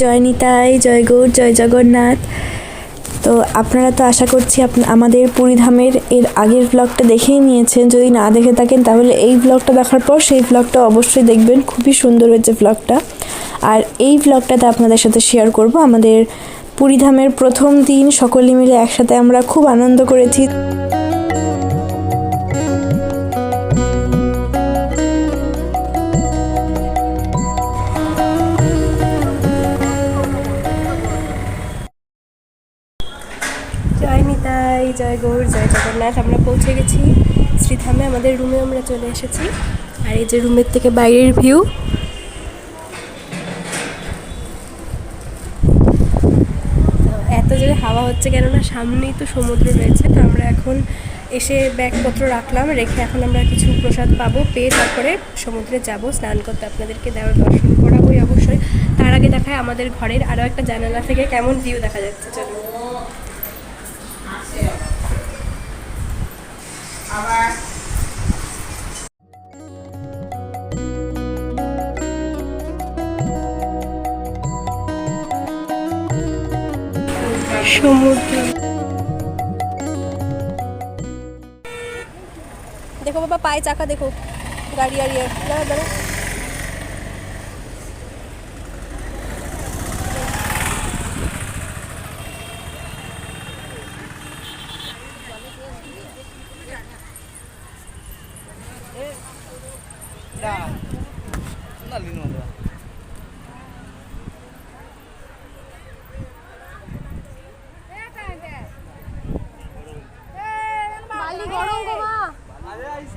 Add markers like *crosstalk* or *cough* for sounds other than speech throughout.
জয় নিতাই, জয় গৌর, জয় জগন্নাথ। তো আপনারা তো আশা করছি আমাদের পুরীধামের এর আগের ব্লগটা দেখেই নিয়েছেন। যদি না দেখে থাকেন, তাহলে এই ব্লগটা দেখার পর সেই ব্লগটা অবশ্যই দেখবেন। খুবই সুন্দর হয়েছে ব্লগটা আর এই ব্লগটাতে আপনাদের সাথে শেয়ার করব আমাদের পুরীধামের প্রথম দিন। সকলে মিলে একসাথে আমরা খুব আনন্দ করেছি। জয় গৌর জয় জগন্নাথ, আমরা পৌঁছে গেছি শ্রীধামে, আমাদের রুমে আমরা চলে এসেছি। আর এই যে রুমের থেকে বাইরের ভিউ এত জোরে হাওয়া হচ্ছে কেননা সামনেই তো সমুদ্র রয়েছে, তো আমরা এখন এসে ব্যাগপত্র রাখলাম, রেখে এখন আমরা কিছু প্রসাদ পাবো, পেয়ে তারপরে সমুদ্রে যাব, স্নান করতে আপনাদেরকে দেওয়ার দর্শন করাবোই অবশ্যই। তার আগে দেখায় আমাদের ঘরের আরও একটা জানালা থেকে কেমন ভিউ দেখা যাচ্ছে সমুদ্র। দেখো বাবা পায়ে চাকা দেখো। গাড়ি আর দাঁড়া দাঁড়া দাঁড়া বালি গরম গো মা রেস্ট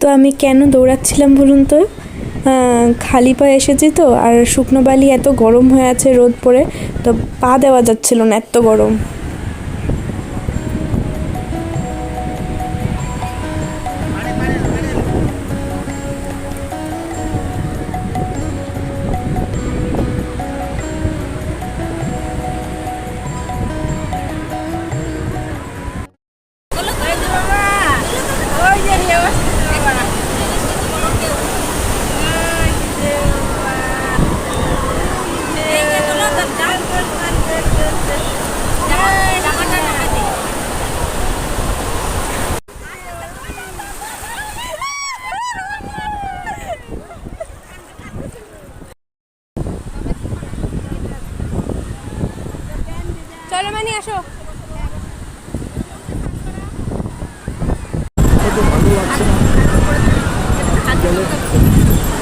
তো আমি কেন দৌড়াচ্ছিলাম বলুন তো? খালি পায়ে এসেছি তো, আর শুকনো বালি এত গরম হয়ে আছে রোদ পড়ে, তো পা দেওয়া যাচ্ছিল না এত গরম। চলো ভালো লাগছে জয়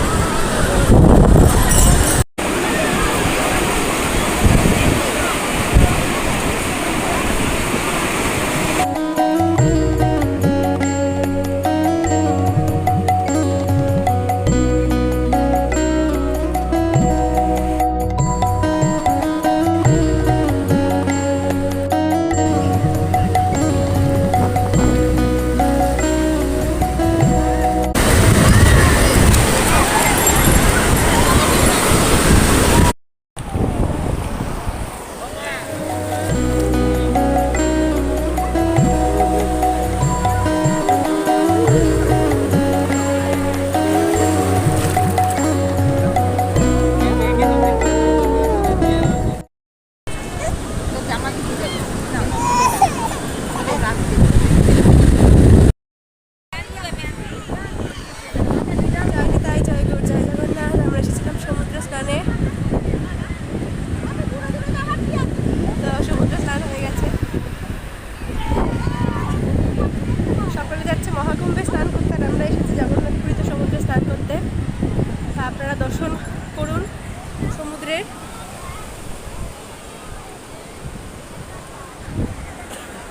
সমুদ্রের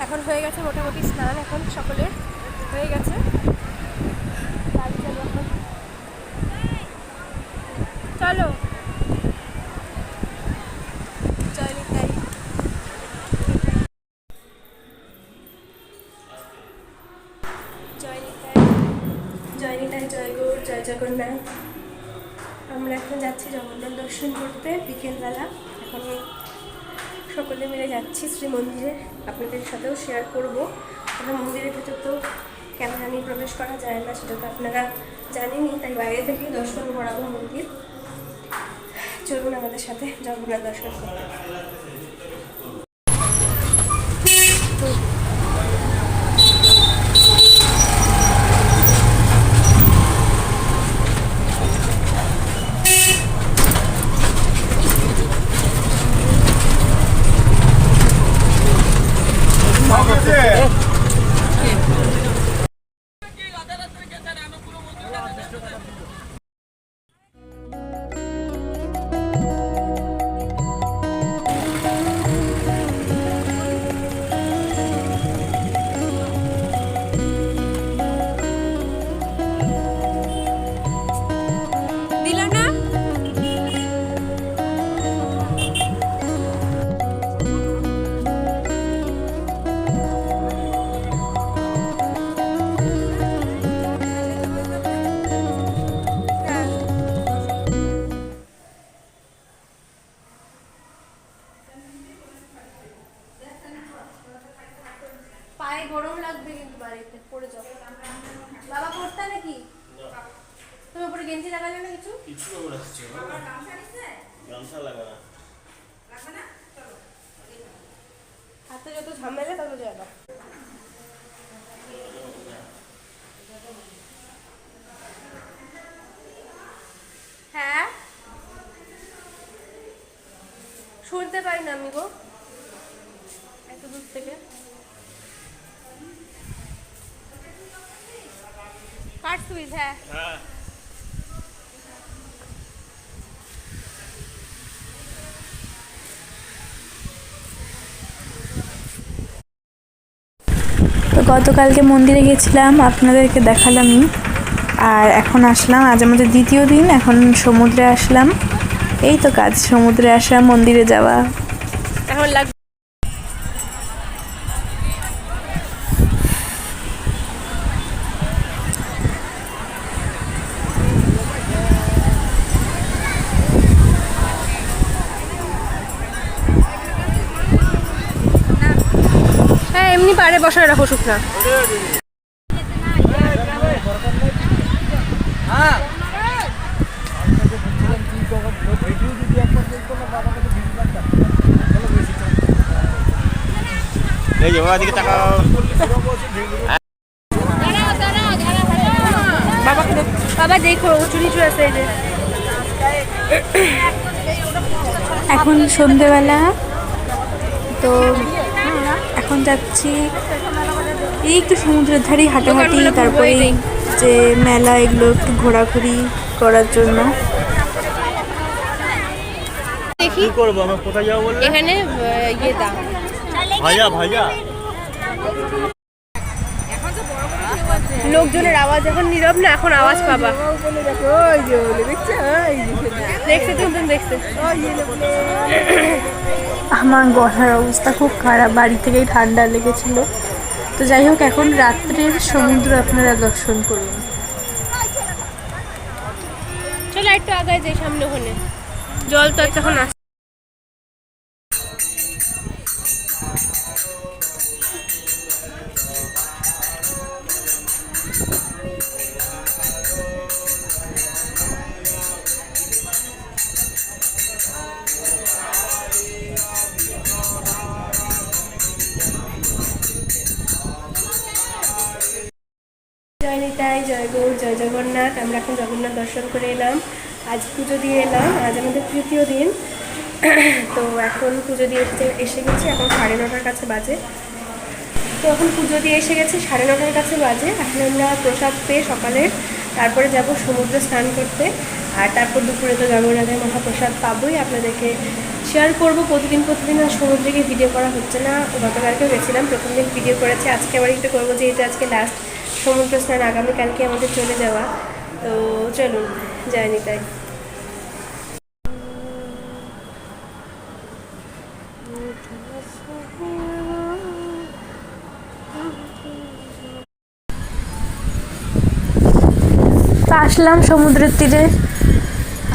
এখন হয়ে গেছে মোটামুটি স্নান এখন সকলের। হয়ে গেছে। চলো। জয় নিতাই। জয় জয় জগন্নাথ। আমরা এখন যাচ্ছি জগন্নাথ দর্শন করতে বিকেলবেলা। এখন সকলে মিলে যাচ্ছি শ্রী মন্দিরে আপনাদের সাথেও শেয়ার করব। এবং মন্দিরের ভেতর তো ক্যামেরা নিয়ে প্রবেশ করা যায় না, সেটা তো আপনারা জানেনি তাই বাইরে থেকে দর্শন করাবো মন্দির। চলুন আমাদের সাথে জগন্নাথ দর্শন করতে। আমি গো এত দূর থেকে তো গতকালকে মন্দিরে গেছিলাম, আপনাদেরকে দেখালামই। আর এখন আসলাম, আজ আমাদের দ্বিতীয় দিন, এখন সমুদ্রে আসলাম। এই তো কাজ, সমুদ্রে আসা, মন্দিরে যাওয়া। এখন লাগবে হ্যাঁ এমনি পারে বসায় রাখো শুকনা। এই যে বাবা দিকে তাকাও। বাবা দেখো চুরি চুরি আছে এই যে। এখন সন্ধেবেলা তো এখন যাচ্ছি এই একটু সমুদ্রের ধারেই হাঁটাহাঁটি তারপরে যে মেলা এগুলো একটু ঘোরাঘুরি করার জন্য। দেখি। কি করব? আমরা কোথায় যাব এখানে ইয়ে দাম। ভাজা ভাজা লোকজনের আওয়াজ এখন নীরব না এখন আওয়াজ পাবা। দেখছে তুমি তুমি দেখছে। আমার গলার অবস্থা খুব খারাপ বাড়ি থেকেই ঠান্ডা লেগেছিল। তো যাই হোক এখন রাত্রের সমুদ্র আপনারা দর্শন করুন। চলো একটু আগায় যাই সামনে ওখানে। জল তো এখন নিতাই জয় জগন্নাথ। আমরা এখন জগন্নাথ দর্শন করে এলাম। আজ পুজো দিয়ে এলাম। আজ আমাদের তৃতীয় দিন। *clears throat* তো এখন পুজো দিয়ে এসে- এসে গেছি। এখন সাড়ে নটার কাছে বাজে। তো এখন পুজো দিয়ে এসে গেছে। সাড়ে নটার কাছে বাজে। এখন আমরা প্রসাদ পেয়ে সকালে তারপরে যাব সমুদ্রে স্নান করতে। আর তারপর দুপুরে তো জগন্নাথের মহাপ্রসাদ পাবোই। আপনাদেরকে শেয়ার করব। প্রতিদিন প্রতিদিন আর সমুদ্রে গিয়ে ভিডিও করা হচ্ছে না। গতকালকেও গেছিলাম। প্রথম দিন ভিডিও করেছি। আজকে আবার একটু করব। যে এটা আজকে লাস্ট সমুদ্র স্নান আগামীকালকে আমাদের চলে যাওয়া। তো চলুন যায়নি তাই। আসলাম সমুদ্রের তীরে।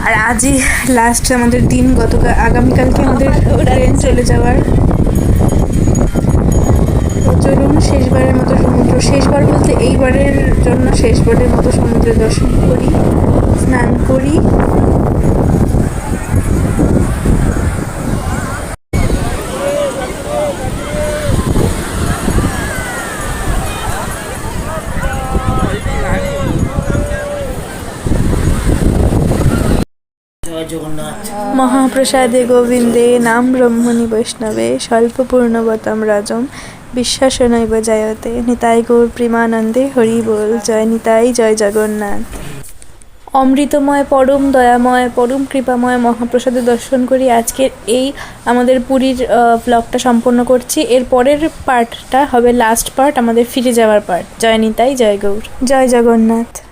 আর আজই লাস্ট আমাদের দিন গতকাল আগামীকালকে আমাদের ট্রেন চলে যাওয়ার। চলুন শেষবারের মতো সমুদ্র। শেষবার বলতে এইবারের জন্য শেষবারের মতো সমুদ্র দর্শন করি, স্নান করি। মহাপ্রসাদে গোবিন্দে, নাম ব্রহ্মণি বৈষ্ণবে, স্বল্পপূর্ণবতম রাজম। বিশ্বাসনৈব জয়তে। নিতাই গৌর প্রেমানন্দে হরি বল। জয় নিতাই, জয় জগন্নাথ। অমৃতময় পরম, দয়াময় পরম, কৃপাময় মহাপ্রসাদে দর্শন করি আজকের এই আমাদের পুরীর ব্লগটা সম্পন্ন করছি। এর পরের পার্টটা হবে লাস্ট পার্ট আমাদের ফিরে যাওয়ার পার্ট জয় নিতাই, জয় গৌর। জয় জগন্নাথ।